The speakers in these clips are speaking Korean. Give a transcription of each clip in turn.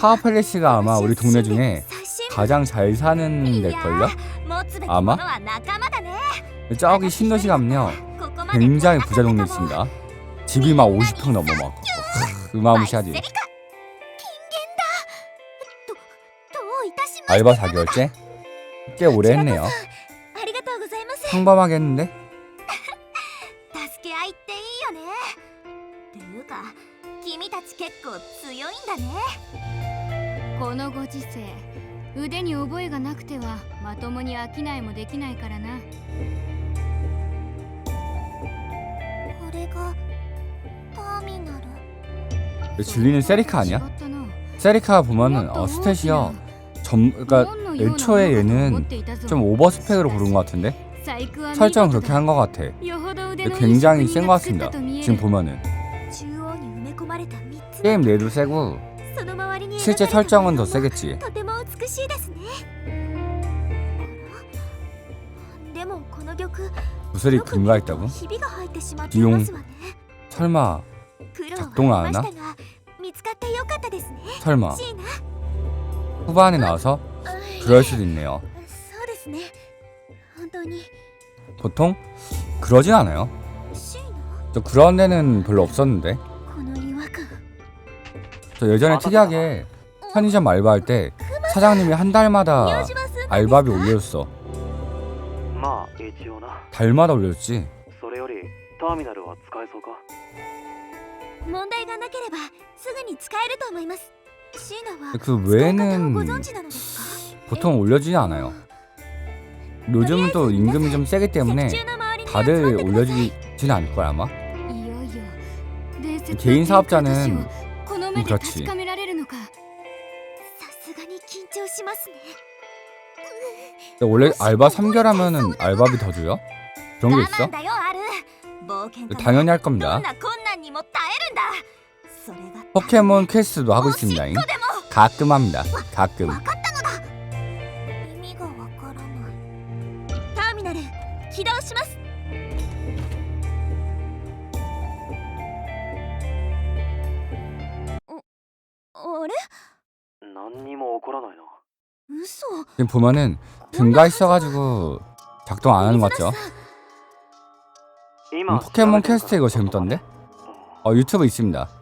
하와 팔레시가 아마 우리 동네 중에 가장 잘 사는 데걸요? 아마? 저기 신도시 가면요 굉장히 부자 동네 있습니다. 집이 막 50평 넘어 막. 어마무시하지 그 알바 4개월째? 꽤 오래 했네요. 평범하게 했는데? 들리는 세리카 아니야? 세리카 보면은 어, 스탯이요. 점, 그러니까 애초에 얘는 좀 오버 스펙으로 고른 것 같은데 설정 그렇게 한 것 같아. 굉장히 센 것 같습니다. 지금 보면은 게임 내도 세고 실제 설정은 더 세겠지. 구슬이 금가 있다고? 비용 설마 작동 안 하나? 설마. 후반에 나와서? 어, 그럴 예. 수도 있네요. 보통 그러진 않아요. 저 그런 애는 별로 없었는데. 저 예전에 아, 특이하게 편의점 알바할 때 사장님이 한 달마다 알바비 올렸어. 달마다 올려줬지. それよりターミナルは使えそうか問題がなければすぐに使えると思いますシーナは 그 使い方を 외에는 ご存知なのですか 보통 올려주지 않아요 요즘은 또 임금이 좀 세기 때문에 石柱の周りに集ま 다들 ってください 올려주지는 않을 거야 아마 いよいよ伝説の 개인 사업자는 天下都市をこの目で 그렇지 確かめられるのかさすがに緊張しますね 근데 원래 알바 3개월 하면은 알바비 더 줘요? 그런 게 我 있어? 慢だよアル冒険家も 당연히 할 ど 겁니다 んな困難にも耐えるんだそれが 포켓몬 퀘스트도 하고 있습니다. 가끔 합니다. 가끔. 지금 보면은 등가 있어가지고 작동 안 하는 것 같죠? 음, 포켓몬 퀘스트 이거 재밌던데? 어 유튜브 있습니다.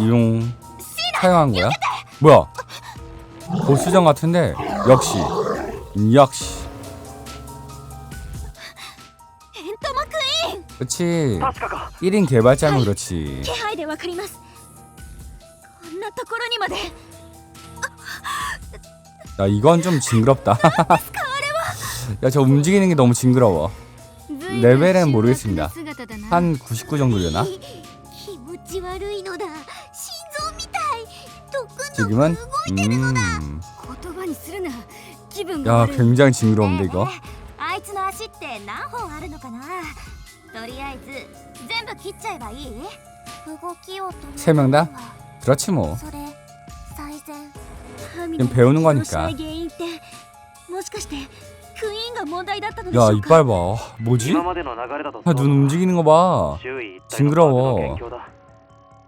이용 사용한 거야? 뭐야? 그 보스전 같은데 역시 역시. 그치 1인 개발자면 그렇지. 야 이건 좀 징그럽다. 야 저 움직이는 게 너무 징그러워. 레벨은 모르겠습니다. 한 99 정도 되나? 気持ち悪いのだ心臓みたい毒の 지금은 動いてるのだ 음... 言葉にするな気分が 야 悪い 굉장히 징그러운데 이거 あいつの足って何本あるのかなとりあえず全部切っちゃえばいい動きを止める 세 명 다? 그렇지 뭐 それ最善 그냥 배우는 거니까 原因ってもしかしてクイーンが問題だったのでし 야 ょうか 이빨 봐 뭐지? 今までの流れだと 아, 눈 움직이는 거 봐. 周囲一帯 징그러워 のバグの元凶だ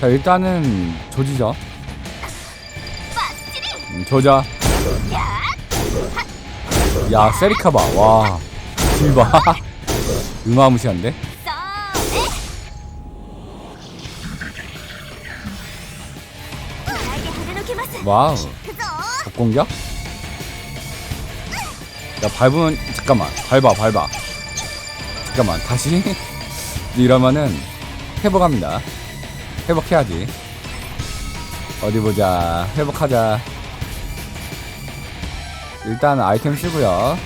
자 일단은 조지자. 음, 조자. 야 세리카바 와 길바 음마무시한데? 와우. 적공격? 야 밟으면 잠깐만. 밟아 밟아. 잠깐만 다시. 이러면은 해보갑니다. 회복해야지. 어디 보자. 회복하자. 일단 아이템 쓰고요.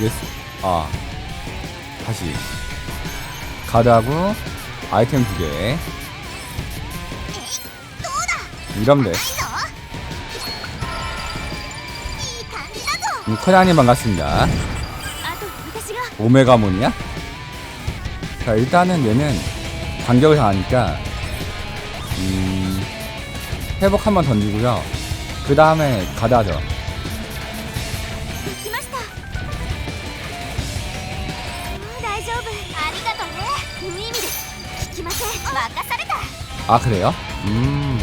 예스. 아. 다시. 가드하고 아이템 두 개. 이런데. 음, 돼. 코야님 반갑습니다. 오메가몬이야? 자 일단은 얘는 반격을 당하니까 음, 회복 한번 던지고요. 그 다음에 가다죠. 아 그래요? 음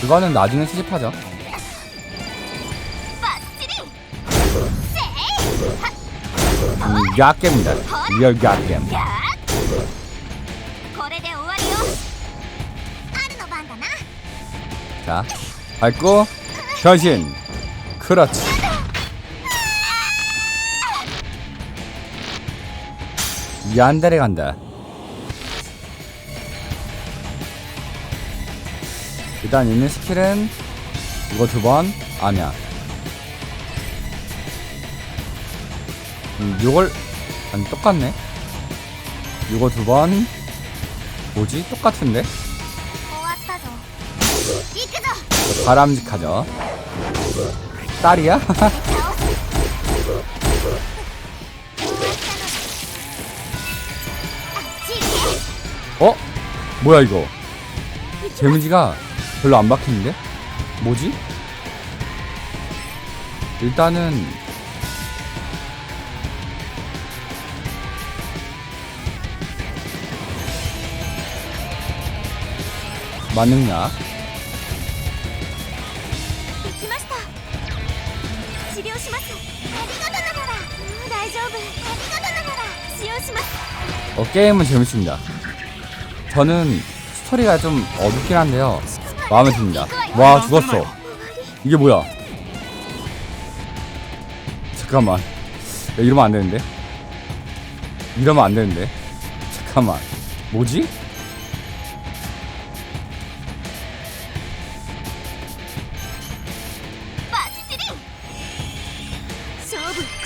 그거는 나중에 수집하죠. 약겜입니다. 음, 리얼 약겜. 자 밟고 변신 그렇지. 얀데레 간다. 일단 있는 스킬은 이거 두 번 아니야. 음, 요걸 아니 똑같네? 이거 두 번 뭐지? 똑같은데 바람직하죠 딸이야? 어? 뭐야 이거 데미지가 별로 안 박히는데? 뭐지? 일단은 만능약 어, 게임은 재밌습니다. 저는 스토리가 좀 어둡긴 한데요. 마음에 듭니다. 와, 죽었어. 이게 뭐야? 잠깐만. 야, 이러면 안 되는데? 이러면 안 되는데? 잠깐만. 뭐지?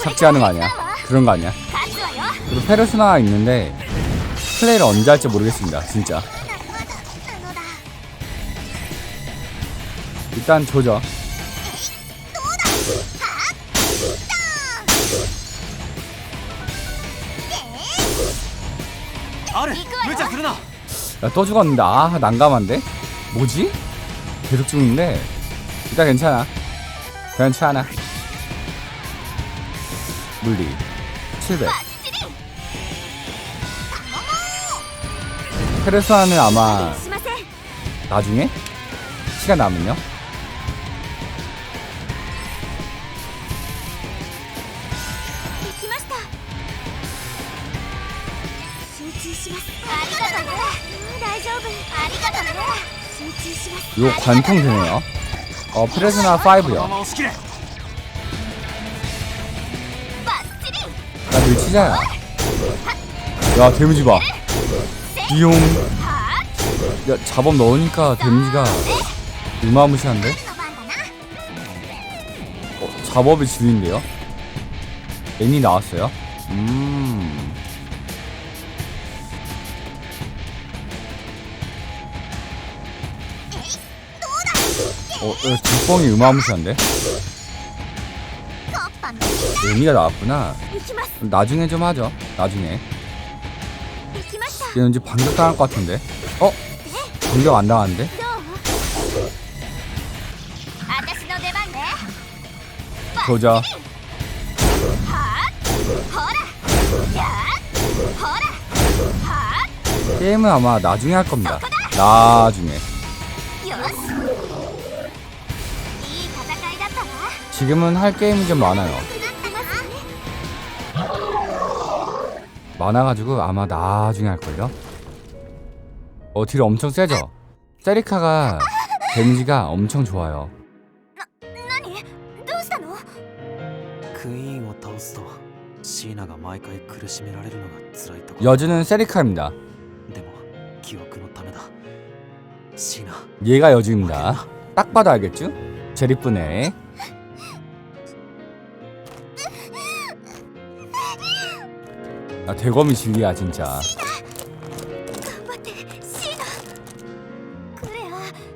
삭제하는 거 아니야? 그런 거 아니야? 그리고 페르소나 있는데 플레이를 언제 할지 모르겠습니다 진짜. 일단 조져. 야또 죽었는데. 아 난감한데? 뭐지? 계속 죽는데? 일단 괜찮아. 괜찮아. 물리. 700 테레스아는 아마 나중에 시간 남으면요. 요 관통 되네요. 어 프레즈나 5요. 나늘 치자야. 야 데미지 봐. 비용 야 잡업 넣으니까 데미지가 무마무시한데? 어, 잡업이 주인데요? 애니 나왔어요? 음 어, 뒷뻥이 음마무시한데? 애니가 나왔구나 나중에 좀 하죠 나중에 얘는 이제 반격 당할 것 같은데? 어? 반격 안 당하는데? 보자. 게임은 아마 나중에 할 겁니다. 나중에. 지금은 할 게임이 좀 많아요. 많아가지고 아마 나중에 할걸요? 어 딜 엄청 세죠? 세리카가 데미지가 엄청 좋아요. 何どうしたのクイーンを倒すとシーナが毎回苦しめられるのが辛いとこ 여주는 세리카입니다. でも記憶のためだシーナ 얘가 負ける 여주입니다. な 딱 봐도 알겠죠? 제리쁘네. 아 대검이 진리야 진짜.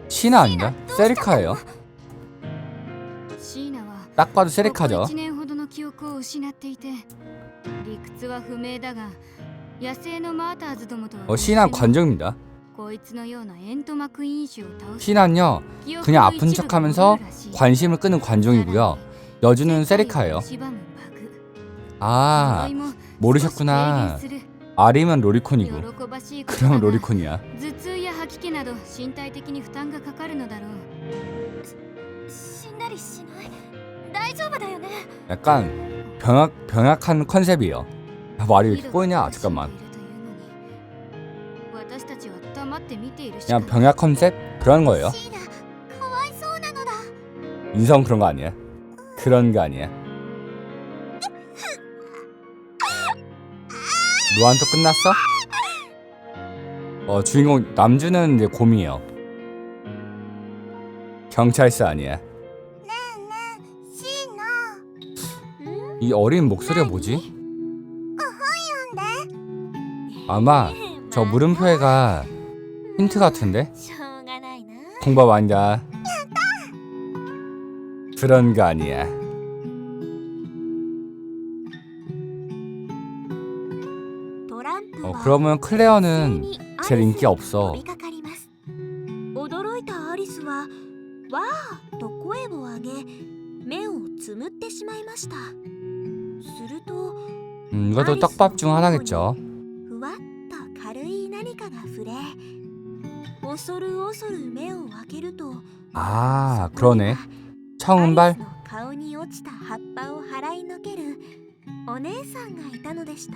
시나 아닌가? 세리카예요. 딱 봐도 세리카죠. 어, 신한 관정입니다. 신한요 그냥 아픈 척하면서 관심을 끄는 관종이고요. 여주는 세리카예요. 아 모르셨구나. 아리만 로리콘이고. 그럼 로리콘이야. 약간 병약 병약한 컨셉이에요. 아, 말이 왜 이렇게 꼬이냐? 잠깐만. 그냥 병약 컨셉 그런 거예요. 인성 그런 거 아니야? 그런 게 아니야? 노안 또 끝났어? 어 주인공 남주는 이제 곰이에요. 경찰서 아니야. ねえねえシーナん 이 어린 목소리가 뭐지? 読んで 아마 저 물음표에가 힌트 같은데? しょうがないな 공밥 아니다. 그런 거 아니야. 그러면 普通 클레어는 に 제일 인기 ア 없어. リスに飛びかかります驚いたアリスは「わー」と声を上げ目をつむってしまいましたすると 음, 이것도 떡밥 중 하나겠죠. ふわっと軽い何かが触れ恐る恐る目を開けると 아 そこに 그러네. は 청은발 アリスの顔に落ちた葉っぱを払いのけるお姉さんがいたのでした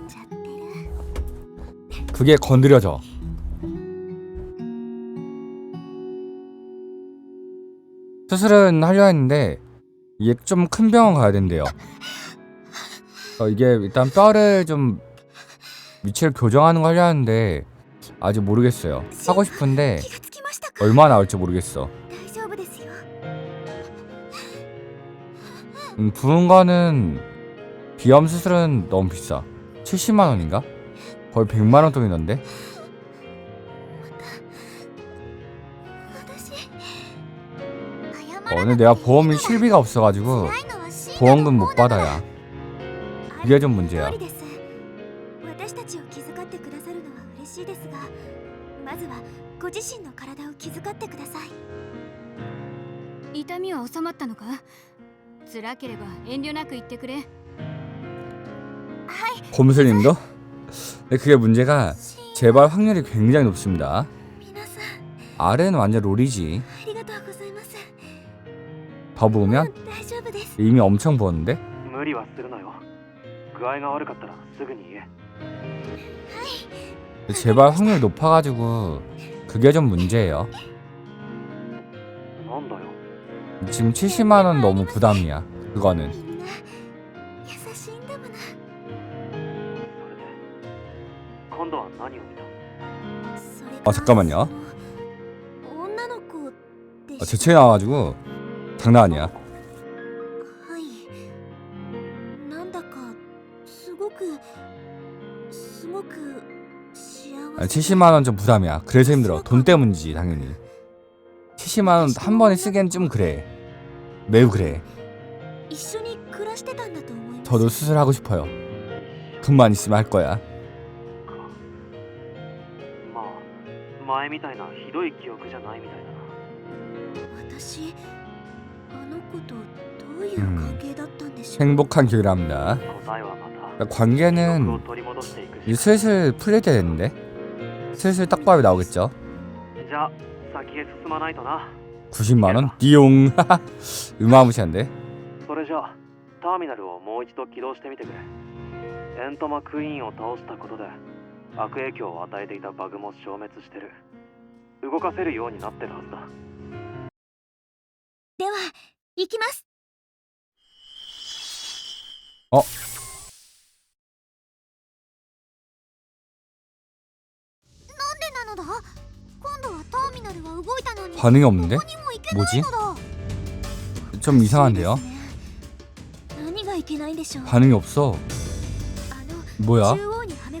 그게 건드려져. 수술은 하려 했는데 이게 좀 큰 병원 가야 된대요. 어, 이게 일단 뼈를 좀 위치를 교정하는 거 하려 하는데 아직 모르겠어요. 하고 싶은데 얼마 나올지 모르겠어. 음, 부은 거는 비염 수술은 너무 비싸. 70만 원인가? 거의 100만원 돈이던데? 어, 근데 내가 보험 실비가 없어가지고 보험금 못 받아야. 이게 좀 문제야. 곰슬님도? 근데 그게 문제가 재발 확률이 굉장히 높습니다. 아래는 완전 롤이지. 더 부으면 이미 엄청 부었는데? 재발 확률 높아가지고 그게 좀 문제예요. 지금 70만 원 너무 부담이야. 그거는. 아 잠깐만요. 아, 제체 나와가지고 장난 아니야. 아니, 70만 원 좀 부담이야. 그래서 힘들어. 돈 때문이지 당연히. 70만 원 한 번에 쓰기엔 좀 그래. 매우 그래. 저도 수술하고 싶어요. 돈만 있으면 할 거야. 前みたいなひどい記憶じゃないみたいだな私あの子とどういう関係だったんでしょう、 행복한 기회를 합니다. 答えはまた 그러니까 관계는 記憶を取り戻していく 이제 しか 슬슬 풀릴 때 됐는데 슬슬 떡밥이 나오겠죠. じゃあ先へ進まないとな 90만 원 띠용 음아무시한데 それじゃあターミナルをもう一度起動してみてくれエントマクイーンを倒したことで 悪影響を与えていたバグも消滅してる動かせるようになってるはずだでは行きますあなんでなのだ今度はターミナルは動いたのに 반응이 없는데 ここにも行けないのだ 좀 이상한데요 そうですね何がいけないんでしょう 반응이 없어 あの 뭐야 中央には め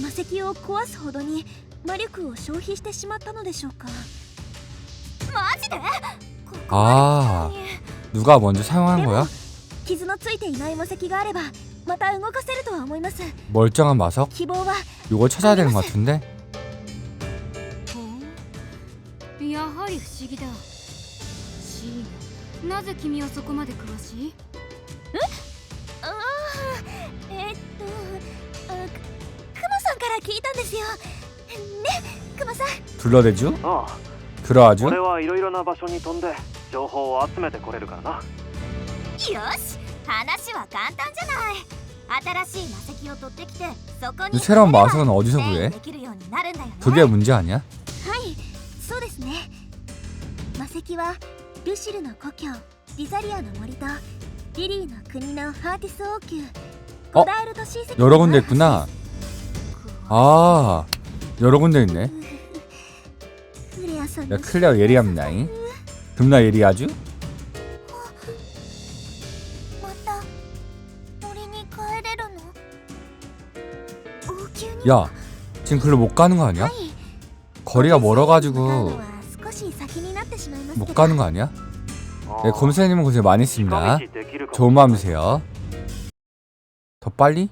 魔石を壊すほどに魔力を消費してしまったのでしょうかマジで 아 누가 먼저 사용한 거야? 傷のついていない魔石があればまた動かせるとは思います 멀쩡한 마석? 希望は 요걸 찾아야 되는 것 같은데 ほうやはり不思議だシーナなぜ君はそこまで詳しいあ 聞いたんですよねクマさん 둘러대주? ああ 그러아주? 俺はいろいろな場所に飛んで情報を集めてこれるからなよし話は簡単じゃない新しい魔石を取ってきてそこに 새로운 마석은 어디서 プレ 구해? イできるようになるんだよね 그게 문제 아니야? はいそうですね魔石はルシルの故郷リザリアの森とリリーの国のハーティス王宮어? ゴダールトシー石 여러 군데 있구나 아 여러 군데 있네. 야 클레어 예리합니다잉. 금나 예리하죠? 야 지금 글로 못 가는 거 아니야? 거리가 멀어가지고 못 가는 거 아니야? 네, 검사님은 고생 많이 했습니다. 좋은 밤이세요. 더 빨리?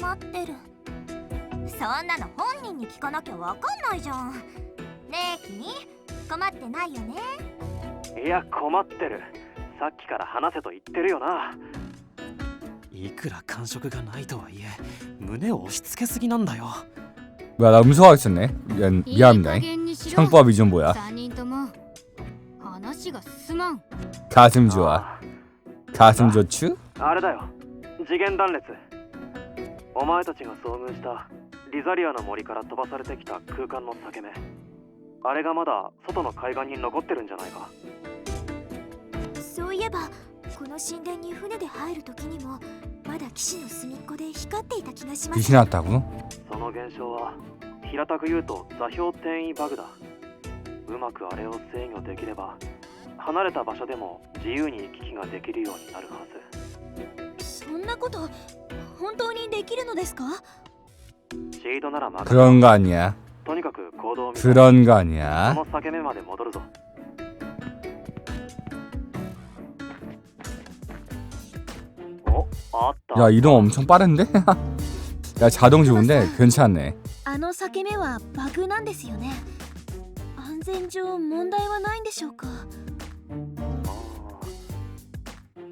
さん困ってるそんなの本人に聞かなきゃわかんないじゃんねえ君困ってないよねいや困ってるさっきから話せと言ってるよないくら感触がないとはいえ胸を押し付けすぎなんだよ 뭐야 나 음소하고 있었네 미안, いい 미안합니다 加減にしろ 창법이 좀 뭐야 3人とも話が進まん 가슴 좋아 あ 가슴 좋추? あれだよ次元断裂 お前たちが遭遇したリザリアの森から飛ばされてきた空間の裂け目。あれがまだ外の海岸に残ってるんじゃないか。そういえばこの神殿に船で入る時にもまだ騎士の隅っこで光っていた気がします。その現象は平たく言うと座標転移バグだ。うまくあれを制御できれば離れた場所でも自由に行き来ができるようになるはず。そんなこと本当にできるのですかシードなら任せ 그런 거 아니야 行動を見た 그런 거 そ 아니야? の裂け目まで戻るぞおあった 야 이동 엄청 빠른데? 야 자동 좋은데 괜찮네 あの裂け目はバグなんですよね安全上問題はないんでしょうか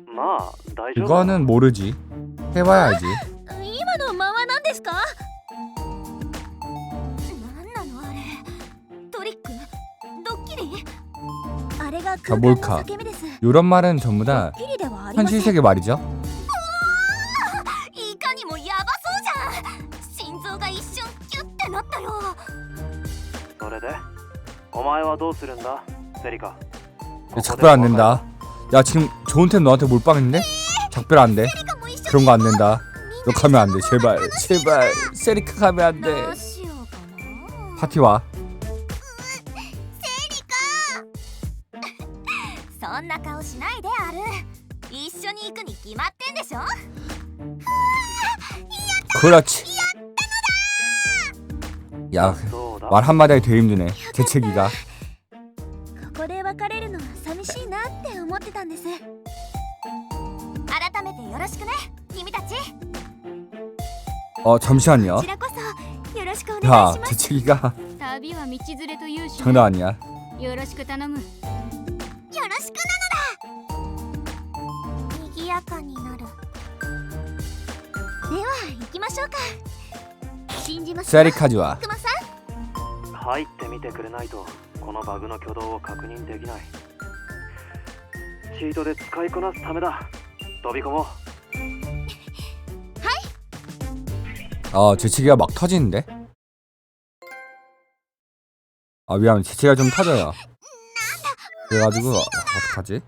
ーまあ大丈夫 이거는 모르지 해봐야지 今のままなんですかなんなのあれトリックドッキリあれが空間の 뭘까 裂け目です 요런 말은 전부 다 ドッキリではありません 현실 세계 말이죠 いかにもヤバそうじゃん心臓が一瞬キュッてなったよそれでお前はどうするんだセリカ 야, 작별 안 된다 야 지금 좋은 템 너한테 몰빵했는데? 작별 안돼 かも一緒 그런 거 안 된다 너 가면 안돼 제발 제발 세리카 가면 안돼 どうしようかな 파티 와 そんな顔しないである一緒に行くに決まってんでしょ 그렇지 야 そうだ 말 한마디에 되게 힘드네 재채기가 어 잠시만요 こちらこそよろしくお願 야 いします 재채기가 旅は道連れというし 장난 아니야 よろしく頼むよろしくなのだ賑やかになるでは行きましょうか信じますか 세리카즈와 クマさん入ってみてくれないとこのバグの挙動を確認できないチートで使いこなすためだ飛び込もう 어 재채기가 막 터지는데 아 미안 재채기가 좀 터져요 그래가지고 어, 어떡하지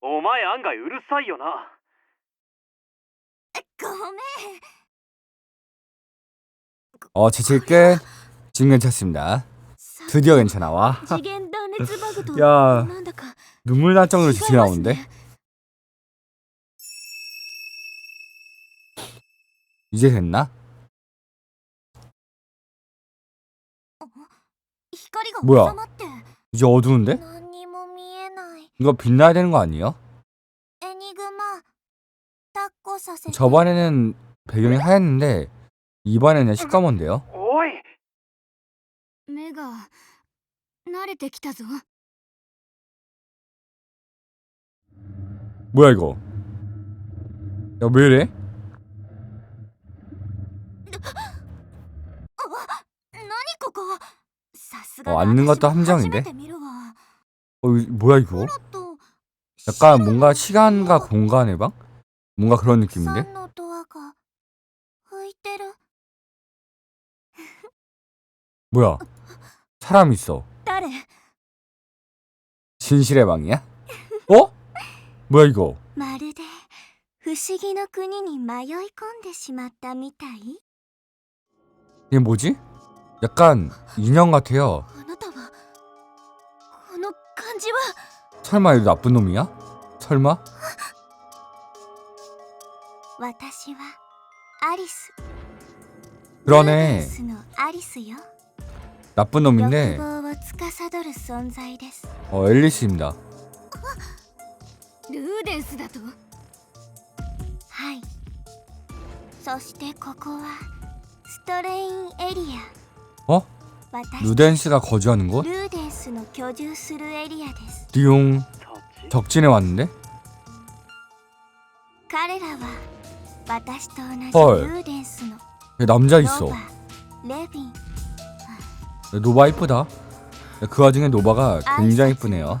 お前案外うるさいよなごめん 어 재채기 끝 지금 괜찮습니다 드디어 괜찮아 와 次元断裂バグとやーなんだか 눈물 날 정도로 지게 나오는데? 이제 됐나? 뭐야? 이제 어두운데? 이거 빛나야 되는 거 아니에요? 저번에는 배경이 하였는데 이번에는 시꺼먼데요? 뭐야 이거? 야 왜 이래? 어, 어 앉는 것도 함정인데? 어, 뭐야 이거? 약간 뭔가 시간과 공간의 방? 뭔가 그런 느낌인데? 뭐야? 사람 있어. 진실의 방이야? 어? 뭐야 이거 まるで不思議の国に迷い込んでしまったみたい 이게 뭐지? 약간 인형 같아요 あなたはこの感じは 설마 이거 나쁜 놈이야? 설마? 私はアリス 그러네 ルーデンスのアリスよ 나쁜 欲 놈인데 望を司る存在です 어 앨리스입니다 ルーデンスだとはいそしてここはストレインエリア 어? 私 루덴스가 거주하는 곳? ルーデンスの居住するエリアです 띠용 タッチ 덕진에 왔는데? 彼らは私と同じはいルーデンスの 야, 남자 ノ 있어 バレヴィン 야, 노바 이쁘다 야, 그 와중에 노바가 굉장히 이쁘네요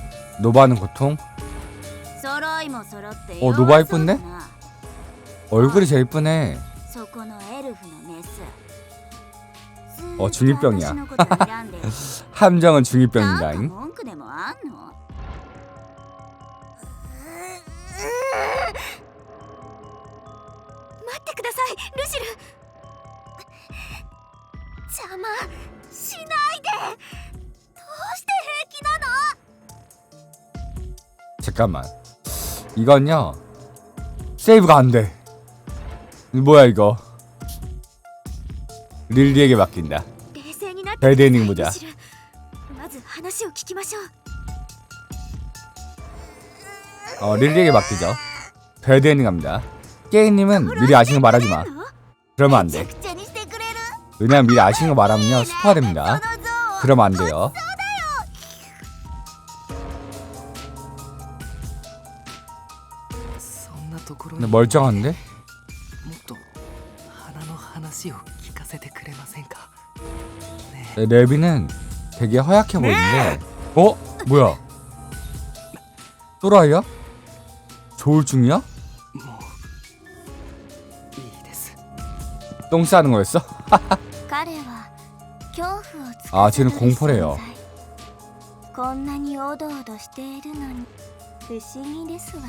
노바는 고통? 어 노바 이쁜데? 얼굴이 제일 이쁘네 어 중2병이야 함정은 중2병인가잉 잠깐만. 이건요. 세이브가 안 돼. 뭐야 이거. 릴리에게 맡긴다. 배대닝 보자. 어, 릴리에게 맡기죠. 배대닝 갑니다 게임님은 미리 아시는 거 말하지 마. 그러면 안 돼. 왜냐면 미리 아시는 거 말하면요 스포가 됩니다. 그러면 안 돼요. 멀쩡한데? もっと花の話を聞かせてくれませんかね 네, 레비는 되게 허약해 보이는데 어? 뭐야 또라이야? 조울증이야? えもういいです 똥 싸는 거였어? 彼は恐怖をつあ쟤는공포래요 こんなにおどおどしているのに不思議ですわね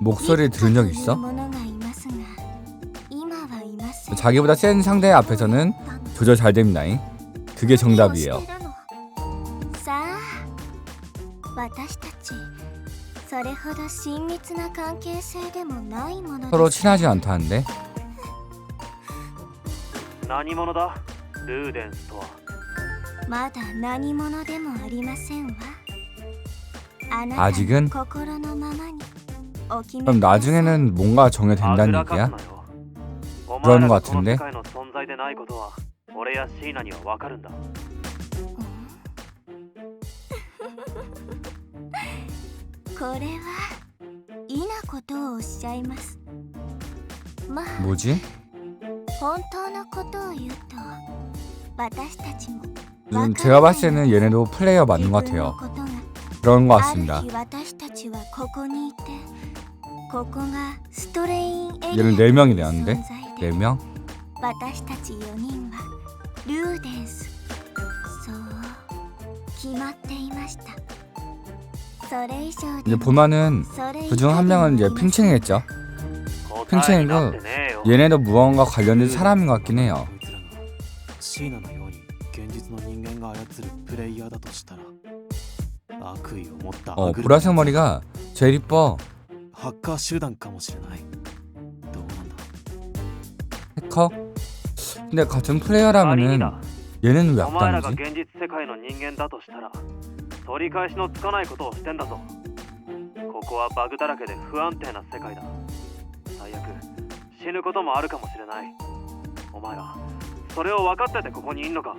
목소리 들은 적 있어? 자기보다 센 상대 앞에서는 조절 잘 됩니다잉. 그게 정답이에요. 서로 친하지 않다는데. 아직은? 그럼 나중에는 뭔가 정해진다는 얘기야? 그런 것 같은데? 뭐지? 음, 제가 봤을 때는 얘네도 플레이어 맞는 것 같아요. 그런 것 같습니다. 얘는 네 명이 되었는데 네 명? 이제 보마는 그중 한 명은 이제 핑칭이겠죠. 어, 핑칭이고 얘네도 무언가 관련된 사람인 것 같긴 해요. 어 보라색 머리가 제일 이뻐. ハッカー集団かもしれないどうなんだ 해커? 근데 같은 仮に 플레이어라면은 だ 얘는 왜 お前らが 악당이지? 現実世界の人間だとしたら取り返しのつかないことをしてんだぞここはバグだらけで不安定な世界だ最悪死ぬこともあるかもしれないお前らそれを分かっててここにいんのか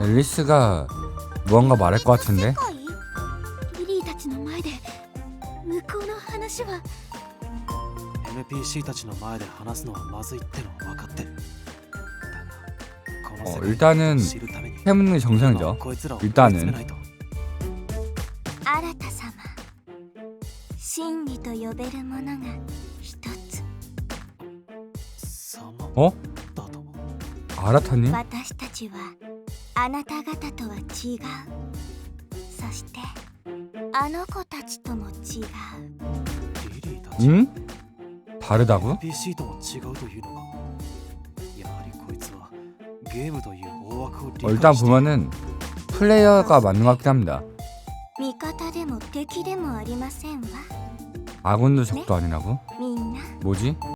앨리스가 무언가 말할 것 같은데 世界リリーたちの前で向こうの話は NPC たちの前で話すのはまずいってのは分かってるだがこの 어 世界 일단은 を知るために 해묻는 게 今は 정상이죠 こいつらを 일단은 追い詰めないと新様真理と呼べるものが一つ様어? だと 아라타님? 私たちは あなた方とは違うそしてあの子たちとも違うリリーたち 응? 다르다고? NPC とも違うというのかやはりこいつはゲームという大枠を理 어, 解 일단 して 보면은 플레이어가 맞는 것 같긴 합니다 味方でも敵でもありませんわ 아군도 적도 아니라고? みんな 뭐지?